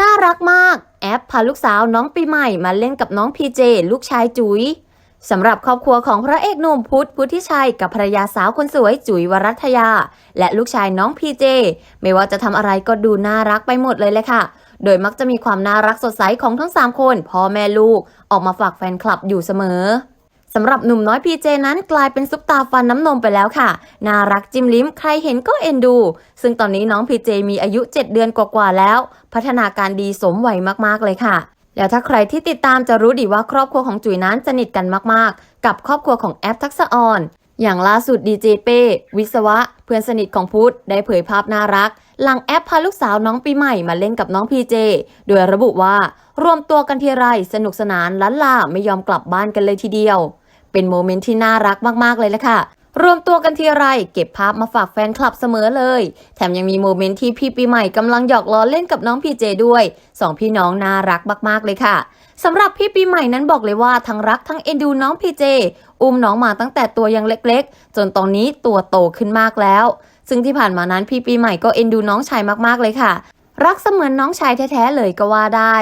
น่ารักมาก แอปพาลูกสาวน้องปีใหม่มาเล่นกับน้องพีเจลูกชายจุ๋ยสำหรับครอบครัวของพระเอกหนุ่มพุทธพุทธิชัย กับภรรยาสาวคนสวยจุ๋ยวรัตยา และลูกชายน้องพีเจ ไม่ว่าจะทำอะไรก็ดูน่ารักไปหมดเลยเลยค่ะ โดยมักจะมีความน่ารักสดใสของทั้ง 3 คนพ่อแม่ลูกออกมาฝากแฟนคลับอยู่เสมอ สำหรับหนุ่มน้อยพีเจนั้นกลายเป็นซุปตาฟันน้ำนมไปแล้วค่ะ น่ารักจิ้มลิ้มใครเห็นก็เอ็นดู ซึ่งตอนนี้น้องพีเจมีอายุ 7 เดือนกว่าๆแล้ว พัฒนาการดีสมวัยมากๆเลยค่ะแล้วถ้าใครที่ติดตามจะรู้ดีว่าครอบครัวของจุ๋ยนั้นสนิทกันมากๆ กับครอบครัวของแอฟทักษะออน อย่างล่าสุดดีเจเป้วิศวะ เพื่อนสนิทของพุทธได้เผยภาพน่ารัก หลังแอปพาลูกสาวน้องปีใหม่มาเล่นกับน้องพีเจ โดยระบุว่า รวมตัวกันทีไรสนุกสนานล้านลาไม่ยอมกลับบ้านกันเลยทีเดียว เป็นโมเมนต์ที่น่ารักมากๆเลยละค่ะ รวมตัวกันทีไรเก็บภาพมาฝากแฟนคลับเสมอเลย แถมยังมีโมเมนต์ที่พี่ปีใหม่กำลังหยอกล้อเล่นกับน้องพีเจด้วยสองพี่น้องน่ารักมากๆเลยค่ะสำหรับพี่ปีใหม่นั้นบอกเลยว่าทั้งรักทั้งเอ็นดูน้องพีเจอุ้มน้องมาตั้งแต่ตัวยังเล็กๆ จนตอนนี้ตัวโตขึ้นมากแล้ว ซึ่งที่ผ่านมานั้นพี่ปีใหม่ก็เอ็นดูน้องชายมากๆเลยค่ะ รักเสมือนน้องชายแท้ๆเลยก็ว่าได้